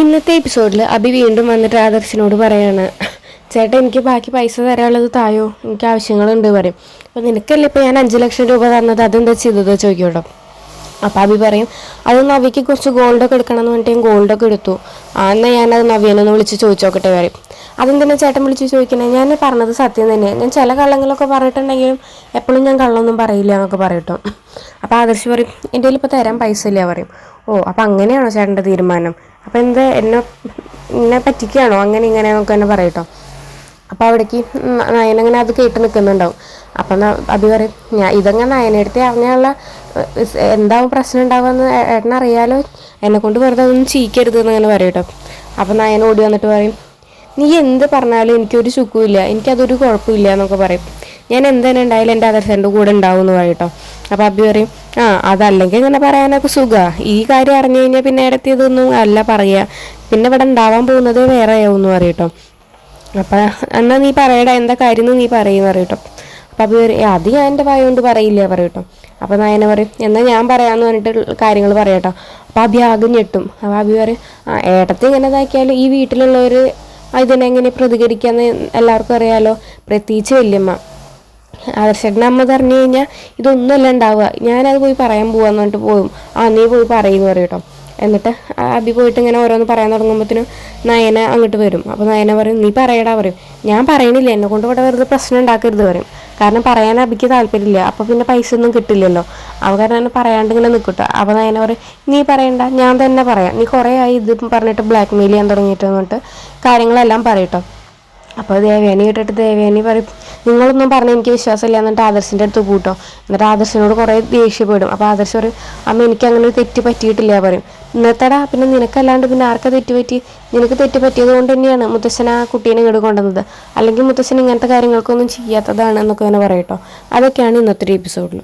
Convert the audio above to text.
ഇന്നത്തെ എപ്പിസോഡിൽ അഭി വീണ്ടും വന്നിട്ട് ആദർശിനോട് പറയാണ് ചേട്ടാ എനിക്ക് ബാക്കി പൈസ തരാനുള്ളത് തായോ? എനിക്ക് ആവശ്യങ്ങളുണ്ട് പറയും. അപ്പോൾ നിനക്കല്ലേ ഇപ്പോൾ ഞാൻ അഞ്ച് ലക്ഷം രൂപ തന്നത്? അതെന്താ ചെയ്തത്? ചോദിക്കൂട്ടോ അപ്പോൾ അഭി പറയും അത് നവിക്ക് കുറച്ച് ഗോൾഡൊക്കെ എടുക്കണം എന്ന് പറഞ്ഞിട്ട് ഞാൻ ഗോൾഡൊക്കെ എടുത്തു. ആ എന്നാൽ ഞാനത് നവ്യനൊന്ന് വിളിച്ച് ചോദിച്ചോക്കട്ടെ പറയും. അതെന്തിനാ ചേട്ടൻ വിളിച്ച് ചോദിക്കണേ? ഞാൻ പറഞ്ഞത് സത്യം തന്നെ ഞാൻ ചില കള്ളങ്ങളൊക്കെ പറഞ്ഞിട്ടുണ്ടെങ്കിലും എപ്പോഴും ഞാൻ കള്ളൊന്നും പറയില്ല എന്നൊക്കെ പറയട്ടോ അപ്പോൾ ആദർശി പറയും എന്റെ കയ്യിൽ ഇപ്പോൾ തരാൻ പൈസ ഇല്ല പറയും. ഓ അപ്പോൾ അങ്ങനെയാണോ ചേട്ടന്റെ തീരുമാനം? അപ്പം എന്ത് എന്നെ എന്നെ പറ്റിക്കുകയാണോ അങ്ങനെ ഇങ്ങനെ നമുക്ക് തന്നെ പറയട്ടോ. അപ്പോൾ അവിടേക്ക് നയനങ്ങനെ അത് കേട്ട് നിൽക്കുന്നുണ്ടാവും അപ്പം അഭി പറയും ഞാൻ ഇതങ്ങനെ നയനെടുത്ത് അങ്ങനെയുള്ള എന്താവും പ്രശ്നം ഉണ്ടാവുമെന്ന് ഏട്ടനറിയാലോ എന്നെ കൊണ്ട് വെറുതെ ഒന്നും ചീക്കരുത് എന്നങ്ങനെ പറയും കേട്ടോ അപ്പം നയന ഓടി വന്നിട്ട് പറയും നീ എന്ത് പറഞ്ഞാലും എനിക്കൊരു സുഖമില്ല എനിക്കതൊരു കുഴപ്പമില്ല എന്നൊക്കെ പറയും. ഞാൻ എന്തെന്നെ ഉണ്ടായാലും എന്റെ ആദർശന്റെ കൂടെ ഉണ്ടാവും എന്ന് പറയും കേട്ടോ അപ്പോൾ അബി പറയും ആ അതല്ലെങ്കിൽ ഇങ്ങനെ പറയാനൊക്കെ സുഖമാണ് ഈ കാര്യം അറിഞ്ഞു കഴിഞ്ഞാൽ പിന്നെ ഇടത്തി ഇതൊന്നും അല്ല പറയുക പിന്നെ ഇവിടെ ഉണ്ടാവാൻ പോകുന്നത് വേറെ ആവും അറിയട്ടോ അപ്പം എന്നാൽ നീ പറയടാ എന്താ കാര്യം നീ പറയും പറയട്ടോ. അപ്പം അത് അത് ഞാൻ എന്റെ വായ കൊണ്ട് പറയില്ല പറയട്ടോ. അപ്പം നയന പറയും എന്നാൽ ഞാൻ പറയാമെന്ന് പറഞ്ഞിട്ട് കാര്യങ്ങൾ പറയട്ടോ. അപ്പം അഭി ആകെ ഞെട്ടും. അപ്പം അഭി പറയും ആ ഏട്ടത്തെ ഇങ്ങനെ ഇതാക്കിയാലും ഈ വീട്ടിലുള്ളവർ ഇതിനെങ്ങനെ പ്രതികരിക്കാമെന്ന് എല്ലാവർക്കും അറിയാലോ. പ്രത്യേകിച്ച് വല്യമ്മ. ആദർശേട്ടന്റെ അമ്മ പറഞ്ഞു കഴിഞ്ഞാൽ ഇതൊന്നുമല്ല ഉണ്ടാവുക. ഞാനത് പോയി പറയാൻ പോവാന്ന് പറഞ്ഞിട്ട് പോകും ആ നീ പോയി പറയുന്നു പറയും കേട്ടോ എന്നിട്ട് അബി പോയിട്ട് ഇങ്ങനെ ഓരോന്ന് പറയാൻ തുടങ്ങുമ്പോഴത്തേനും നയന അങ്ങോട്ട് വരും. അപ്പോൾ നയന പറയും നീ പറയടാ പറയും. ഞാൻ പറയണില്ല. എന്നെ കൊണ്ട് ഇവിടെ വെറുതെ പ്രശ്നം ഉണ്ടാക്കരുത് പറയും. കാരണം പറയാൻ അബിക്ക് താല്പര്യമില്ല. അപ്പോൾ പിന്നെ പൈസ ഒന്നും കിട്ടില്ലല്ലോ. അവ കാരണം പറയാണ്ട് ഇങ്ങനെ നിൽക്കട്ടോ അപ്പോൾ നയന പറയും നീ പറയണ്ട. ഞാൻ തന്നെ പറയാം. നീ കുറേ ആയി ഇത് പറഞ്ഞിട്ട് ബ്ലാക്ക് മെയിൽ ചെയ്യാൻ തുടങ്ങിയിട്ട് എന്നിട്ട് കാര്യങ്ങളെല്ലാം പറയട്ടോ അപ്പോൾ ദേവയാനി കേട്ടിട്ട് ദേവയാനി പറയും നിങ്ങളൊന്നും പറഞ്ഞ എനിക്ക് വിശ്വാസമില്ല എന്നിട്ട് ആദർശിന്റെ അടുത്ത് കൂട്ടോ. എന്നിട്ട് ആദർശിനോട് കുറേ ദേഷ്യപ്പെടും. അപ്പോൾ ആദർശ് പറയും അമ്മ എനിക്ക് അങ്ങനെ ഒരു തെറ്റ് പറ്റിയിട്ടില്ല പറയും. ഇന്നത്തെടാ പിന്നെ നിനക്കല്ലാണ്ട് പിന്നെ ആർക്കാ തെറ്റ് പറ്റി? നിനക്ക് തെറ്റ് പറ്റിയത് കൊണ്ട് തന്നെയാണ് മുത്തശ്ശൻ ആ കുട്ടീനെ ഇങ്ങോട്ട് കൊണ്ടുവന്നത്. അല്ലെങ്കിൽ മുത്തശ്ശൻ ഇങ്ങനത്തെ കാര്യങ്ങൾക്കൊന്നും ചെയ്യാത്തതാണ് എന്നൊക്കെ അങ്ങനെ പറയട്ടോ അതൊക്കെയാണ് ഇന്നത്തെ എപ്പിസോഡിൽ